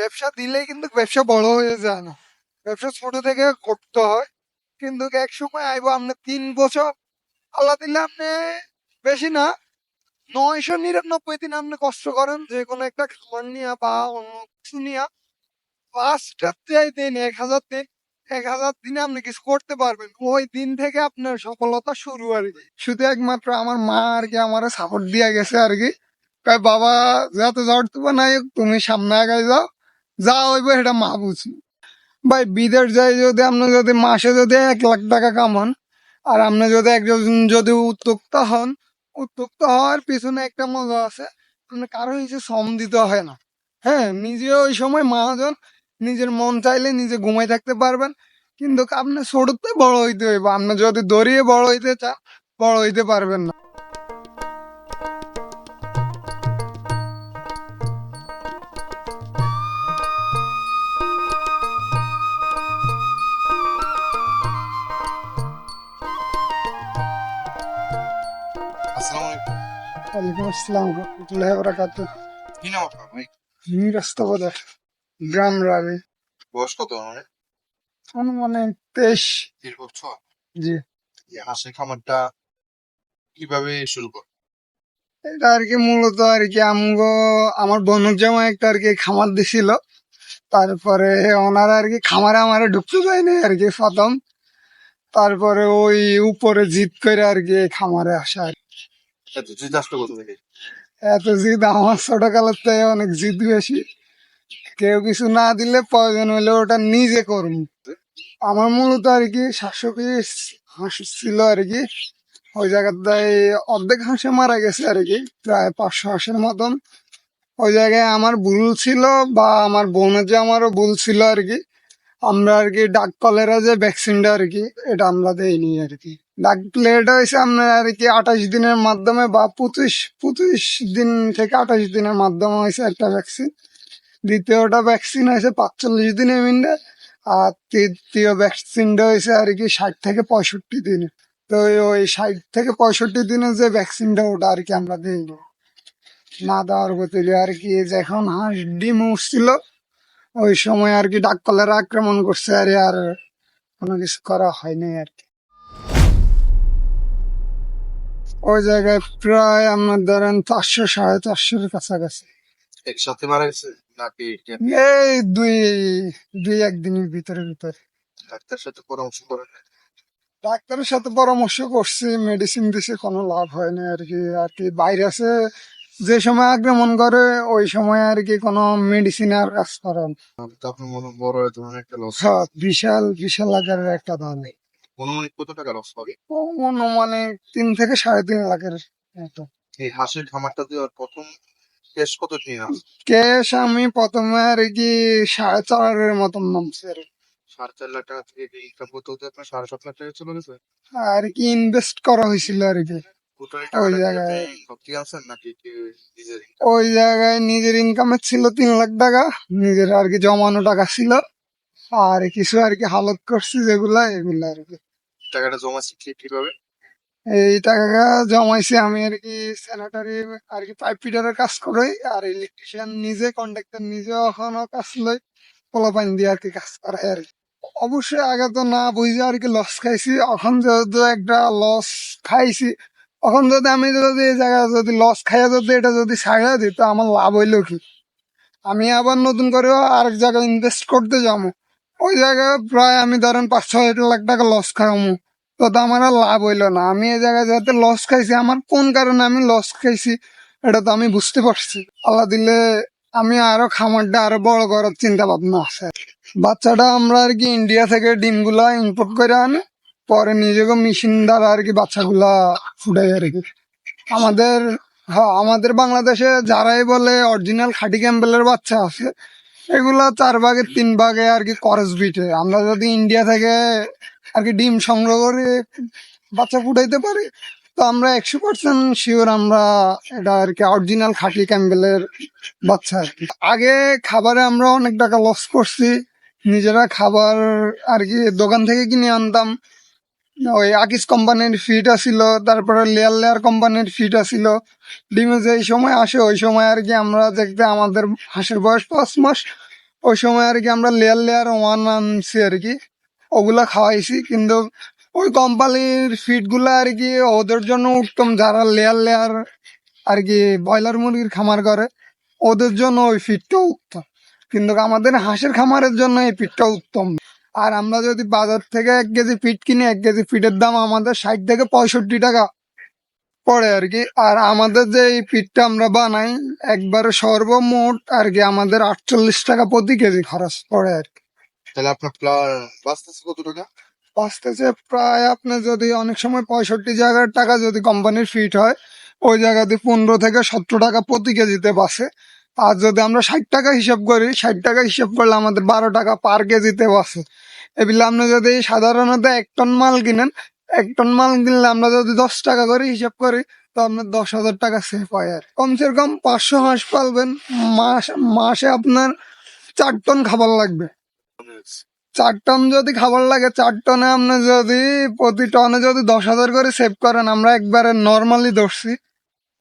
ব্যবসা দিলেই কিন্তু ব্যবসা বড় হয়ে যায় না। ব্যবসা ছোট থেকে করতে হয়। কিন্তু এক সময় আইব, আপনি তিন বছর আল্লাহ দিলে আপনি বেশি না, নয়শো নিরানব্বই দিন আপনি কষ্ট করেন, যে কোনো একটা খাবার নিয়ে বা অন্য কিছু নিয়ে, পাঁচটা দিন, এক হাজার দিন, এক হাজার দিনে আপনি কিছু করতে পারবেন। ওই দিন থেকে আপনার সফলতা শুরু আর কি। শুধু একমাত্র আমার মা আর কি আমার সাপোর্ট দিয়ে গেছে আর কি। বাবা, যাতে জ্বর তুবা নাই তুমি সামনে আগায় যাও। যা হইব সেটা মা বুঝি। ভাই, বিদেশ যাই যদি আপনি যদি মাসে যদি এক লাখ টাকা কামান, আর আপনি যদি একজন যদি উদ্যোক্তা হন, উদ্যোক্তা হওয়ার পিছনে একটা মজা আছে, আপনি কারও হিসেবে শ্রম দিতে হয় না। হ্যাঁ নিজে ওই সময় মহাজন, নিজের মন চাইলে নিজে ঘুমাই থাকতে পারবেন, কিন্তু আপনি ছোটতে বড় হইতে হইব। আপনি যদি দড়িয়ে বড় হইতে চান, বড় হইতে পারবেন না। ওয়ালাইকুম আসসালাম রহমতুল্লাহ বরাকাত কি নাম আপনার ভাই? গ্রাম রাবি বয়স কত মানে তেইশ। তিরিশ বছর? জি। হাঁসের খামারটা কীভাবে শুরু কর? এটা আর কি মূলত আর কি আমগো আমার বনুক জামা একটা আর কি খামার দিছিল। তারপরে ওনারা আর কি খামারে আমারে ঢুকতে যায়নি আর কি প্রথম। তারপরে ওই উপরে জিত করে আর কি খামারে আসা আর। এত তুই আসলো কত থেকে? এত জিদ আমার ছোটকালের থেকে অনেক জিদ বেশি। কেউ কিছু না দিলে প্রয়োজন হলে ওটা নিজে করুন। আমার মূলত আর কি পিস হাঁস ছিল আর কি। ওই জায়গাটায় অর্ধেক হাঁসে মারা গেছে আর কি, প্রায় পাঁচশো হাঁসের মতন। ওই জায়গায় আমার ভুল ছিল বা আমার বোনের যে আমারও ভুল ছিল আর কি। আমরা আর কি ডাক কলেরা যে ভ্যাকসিনটা আর কি, এটা আমরা দেইনি আর কি। ডাক প্লেটা হয়েছে আপনার আর কি আঠাশ দিনের মাধ্যমে বা পঁচিশ পঁচিশ দিন থেকে আঠাশ দিনের মাধ্যমে হয়েছে একটা ভ্যাকসিন দ্বিতীয়টা ভ্যাকসিন হয়েছে পাঁচচল্লিশ দিনে মিনটে আর তৃতীয় ভ্যাকসিনটা হয়েছে আর কি ষাট থেকে পঁয়ষট্টি দিনে। তো ওই- ষাট থেকে পঁয়ষট্টি দিনে যে ভ্যাকসিনটা ওটা আর কি আমরা দিই না দেওয়ার বদলে আর কি যখন হাঁস ডিম উঠছিল ওই সময় আর কি ডাক কলেরা আক্রমণ করছে আর আর কোনো কিছু করা হয়নি আর কি। ওই জায়গায় প্রায় আপনার ধরেন চারশো সাড়ে চারশোর কাছাকাছি। একসাথে মারা গেছে নাকি এই দুই দুই একদিনের ভিতরে ভিতরে। ডাক্তার সাথে পরামর্শ করেন। ডাক্তারের সাথে পরামর্শ করছি মেডিসিন দিছে কোনো লাভ হয়নি আর কি। আর কি ভাইরাসে যে সময় আক্রমণ করে ওই সময় আর কি কোনো মেডিসিন আর কাজ করে না। তো আপনার মনে হয় বিশাল বিশাল আকারের একটা দাম অনুমানিক কত টাকা লস হবে? মানে তিন থেকে সাড়ে তিন লাখের মতো। এই হাঁসের খামারটা দেওয়ার প্রথম কত নিয়ে আস ক্যাশ আমি প্রথমে আর কি সাড়ে চারের মতন নামছে আর সাড়ে চার লাখ টাকা থেকে ইনকাম করতে হতে আপনার সাড়ে সাত লাখ টাকা চলে গেছে? আর কি ইনভেস্ট করা হয়েছিল আর কি। ওই জায়গায়- ওই জায়গায় নিজের ইনকামের ছিল তিন লাখ টাকা নিজের আর কি জমানো টাকা ছিল। আর কিছু আর কি হালত করছি যেগুলা এগুলা আর কি। টাকাটা জমা শিখিয়ে কীভাবে? এই টাকা জমাইছি আমি আর কি স্যানিটারি আর কি পাইপ ফিটারের কাজ করি আর ইলেকট্রিশিয়ান নিজে কন্ট্রাক্টর নিজে এখনও কাজ লই পোলা পানি দিয়ে আর কি কাজ করাই আর কি। অবশ্যই আগে তো না বুঝে আর কি লস খাইছি, এখন যেহেতু একটা লস খাইছি, এখন যদি আমি যদি এই জায়গায় যদি লস খাইয়া যদি এটা যদি ছাড়া দিই তো আমার লাভ হইল কি? আমি আবার নতুন করে আরেক জায়গায় ইনভেস্ট করতে যাব। ওই জায়গায় প্রায় আমি ধরেন পাঁচ ছয় লাখ টাকা লস খাওয়ামু। তো আমার আর লাভ হইল না। আমি এই জায়গায় যাতে লস খাইছি, আমার কোন কারণে আমি লস খাইছি এটা তো আমি বুঝতে পারছি। আল্লাহ দিলে আমি আরও খামারটা আরও বড় করার চিন্তা ভাবনা আছে। বাচ্চাটা আমরা আর কি ইন্ডিয়া থেকে ডিমগুলা ইম্পোর্ট করে আনি, পরে নিজেকে মেশিন দ্বারা আর কি বাচ্চাগুলা ফুটাই আর কি। আমাদের হ্যাঁ আমাদের বাংলাদেশে যারাই বলে অরিজিনাল খাটি ক্যাম্বেলের বাচ্চা আছে এগুলা চার ভাগের তিন ভাগে আর কি করস বিটে আমরা যদি ইন্ডিয়া থেকে আর কি ডিম সংগ্রহ করে বাচ্চা ফুটাইতে পারি, তো আমরা একশো পার্সেন্ট শিওর আমরা এটা আর কি অরিজিনাল খাঁটি ক্যাম্বেলের বাচ্চা। আগে খাবারে আমরা অনেক টাকা লস করছি, নিজেরা খাবার আর কি দোকান থেকে কিনে আনতাম। ওই আকিস কোম্পানির ফিটা ছিল তারপরে লেয়ার লেয়ার কোম্পানির ফিটা ছিল ডিমে যে সময় আসে, ওই সময় আর কি আমরা দেখতে আমাদের হাঁসের বয়স পাঁচ মাস ওই সময় আর কি আমরা লেয়ার লেয়ার ওয়ান আনছি আর কি। ওগুলা খাওয়াইছি, কিন্তু ওই কোম্পানির ফিডগুলা আর কি ওদের জন্য উত্তম। যারা লেয়ার লেয়ার আর কি ব্রয়লার মুরগির খামার করে, ওদের জন্য ওই ফিডটাও উত্তম। কিন্তু আমাদের হাঁসের খামারের জন্য এই ফিডটা উত্তম। আর আমরা যদি বাজার থেকে এক কেজি ফিড কিনি, এক কেজি ফিডের দাম আমাদের ষাট থেকে পঁয়ষট্টি টাকা। পড়ে আর কি। আর আমাদের যে এই ফিডটা আমরা বানাই একবারে সর্বমোট আর কি আমাদের আটচল্লিশ টাকা প্রতি কেজি খরচ পড়ে আর কি। তাহলে আপনার বাঁচতেছে কত টাকা? বাঁচতেছে প্রায় আপনার যদি অনেক সময় পঁয়ষট্টি জায়গার টাকা যদি কোম্পানির ফিট হয় ওই জায়গাতে পনেরো থেকে সত্তর টাকা প্রতি কেজিতে বাসে আর যদি আমরা ষাট টাকা হিসাব করি ষাট টাকা হিসাব করলে আমাদের বারো টাকা পার কেজিতে বাসে এগুলো আপনি যদি সাধারণত এক টন মাল কিনেন এক টন মাল কিনলে আমরা যদি দশ টাকা করে হিসাব করি, তো আপনার দশ হাজার টাকা সেভ হয় আর। কমসে কম পাঁচশো হাঁস পালবেন। মাস, মাসে আপনার চার টন খাবার লাগবে। চার টন যদি খাবার লাগে, চার টনে আপনি যদি প্রতি টনে যদি দশ হাজার করে সেভ করেন, আমরা একবারে নর্মালি ধরছি।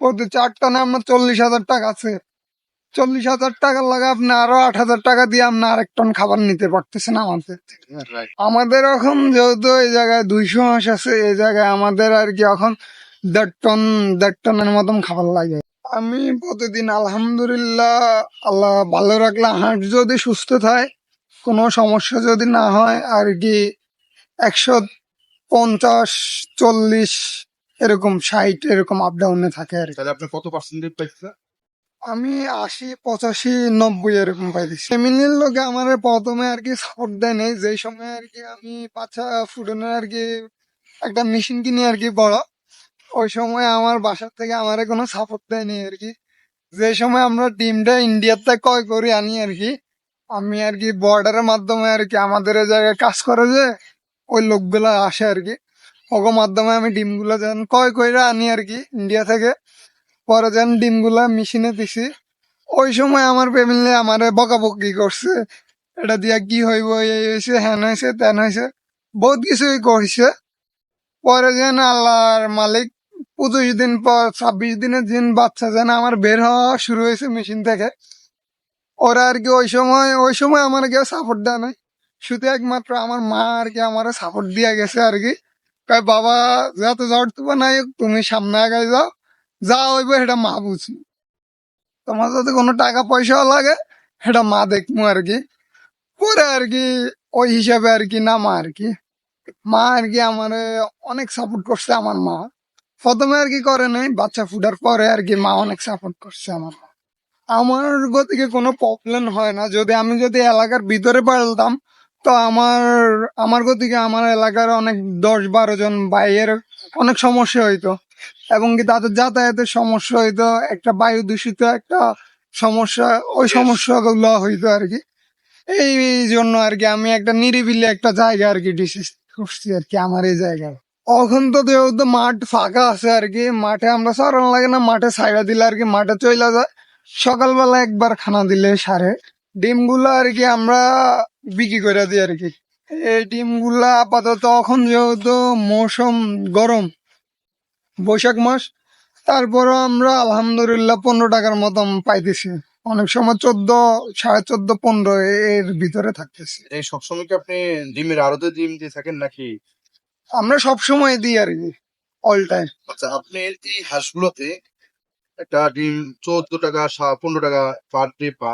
প্রতি চার টনে আপনার চল্লিশ হাজার টাকা সেভ চল্লিশ হাজার টাকা লাগে আপনি আরও আট হাজার টাকা দিয়ে আপনি আরেক টন খাবার নিতে পারতেছেন আমাদের আমাদের এখন যেহেতু এই জায়গায় দুইশো হাঁস আছে এই জায়গায় আমাদের আর কি এখন দেড় টন দেড় টনের মতন খাবার লাগে। আমি প্রতিদিন আলহামদুলিল্লাহ আল্লাহ ভালো রাখলে হাঁস যদি সুস্থ থাকে কোনো সমস্যা যদি না হয় আর কি একশো পঞ্চাশ চল্লিশ এরকম ষাট এরকম আপ ডাউনে থাকে আর কি। তাহলে আপনি কত পার্সেন্টেজ পাইছেন? আমি আশি, পঁচাশি, নব্বই এরকম পাই পাইছি ফ্যামিলির লোকে আমার প্রথমে আর কি সাপোর্ট দেয় নেই, যেই সময় আর কি আমি বাচ্চা ফুটানোর আর কি একটা মেশিন কিনি আর কি বড়, ওই সময় আমার বাসার থেকে আমার কোনো সাপোর্ট দেয়নি আর কি। যে সময় আমরা টিমটা ইন্ডিয়াতে ক্রয় করি, আনি আর কি, আমি আর কি বর্ডারের মাধ্যমে আর কি আমাদের জায়গায় কাজ করে যে ওই লোকগুলা আসে আর কি। ওগো মাধ্যমে আমি ডিমগুলো যেন ক্রয় করে আনি আর কি ইন্ডিয়া থেকে পরে যেন ডিমগুলা মেশিনে দিছি। ওই সময় আমার ফ্যামিলি আমারে বকাবকি করছে। এটা দিয়া কি হইব এই হয়েছে হ্যান হয়েছে তেন হয়েছে বহুত কিছুই করছে পরে যেন আল্লাহর মালিক পঁচিশ দিন পর, ছাব্বিশ দিনের দিন বাচ্চা যেন আমার বের হওয়া শুরু হয়েছে মেশিন থেকে। ওরা আর কি ওই সময় ওই সময় আমার কেউ সাপোর্ট দেয় নাই। শুধু একমাত্র আমার মা আর কি আমার সাপোর্ট দিয়ে গেছে আর কি। বাবা, যত যাওয়ার তুবা নাই তুমি সামনে আগাই যাও। যা হইব সেটা মা বুঝি। তোমার যদি কোনো টাকা পয়সাও লাগে, সেটা মা দেখব আর কি। পরে আর কি, ওই হিসাবে আর কি না মা আর কি। মা আর কি আমার অনেক সাপোর্ট করছে আমার মা। প্রথমে আর কি করে নাই, বাচ্চা ফুটার পরে আর কি মা অনেক সাপোর্ট করছে আমার মা। আমার গতিকে কোনো প্রবলেম হয় না। যদি আমি যদি এলাকার ভিতরে পাল্টাম তো আমার আমার গতিকে আমার এলাকার অনেক দশ বারো জন বাইয়ের অনেক সমস্যা হইতো। এবং কি তাদের যাতায়াতের সমস্যা হইতো একটা বায়ু দূষিত একটা সমস্যা ওই সমস্যাগুলো হইতো আর কি। এই জন্য আর কি আমি একটা নিরিবিলি একটা জায়গা আর কি ডিসিস করছি আর কি আমার এই জায়গায়। এখন তো যেহেতু মাঠ ফাঁকা আছে আর কি মাঠে আমরা সারান লাগে না মাঠে সাইডা দিলে আর কি মাঠে চলে যায়। সকালবেলা একবার খানা দিলে সারে। ডিমগুলো আর কি আমরা বিক্রি করে দিই আর কি। এই ডিমগুলা আপাতত এখন যেহেতু মৌসুম গরম বৈশাখ মাস তারপরও আমরা আলহামদুলিল্লাহ পনেরো টাকার মতন পাইতেছি। অনেক সময় চোদ্দ সাড়ে চোদ্দ পনেরো এর ভিতরে থাকতেছি। এই সবসময় কি আপনি ডিমের আড়তে ডিম দিয়ে থাকেন নাকি? আমরা সব সময় দিই আর কি অল টাইম আচ্ছা আপনি এই হাঁসগুলোতে একটা ডিম চোদ্দ টাকা পনেরো টাকা পার ডে পা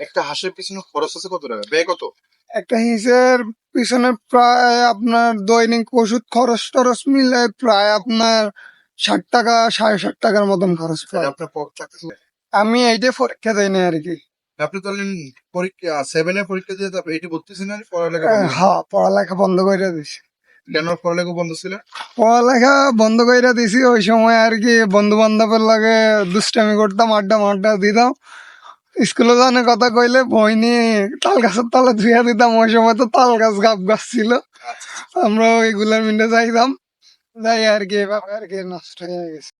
একটা হাঁসের পিছনে খরচ আছে কত টাকা? ব্যয় কত? একটা হিসের পিছনে প্রায় আপনার দৈনিক ওষুধ খরচ টরচ মিলে প্রায় আপনার ষাট টাকা সাড়ে ষাট টাকার মতন খরচ আপনার আমি এইটা পরীক্ষা দেয় না আর কি। আপনি তাহলে পরীক্ষা পরীক্ষা দিয়ে তারপর এইটি ভর্তিছেন আর পড়ালেখা হ্যাঁ পড়ালেখা বন্ধ করে দিছি। কেন পড়ালেখা বন্ধ ছিল? পড়ালেখা বন্ধ করে দিছি ওই সময় আর কি বন্ধু বান্ধবের লাগে দুষ্টামি করতাম আড্ডা মাড্ডা দিতাম। স্কুলে জানে কথা কইলে বই নিয়ে তাল গাছের তালে ধুইয়া দিতাম ওই সময় তো তাল গাছ গাব গাছ ছিল। আমরা ওইগুলার মিন্ডে যাইতাম যাই আর কি এভাবে আর কি নষ্ট হয়ে গেছে।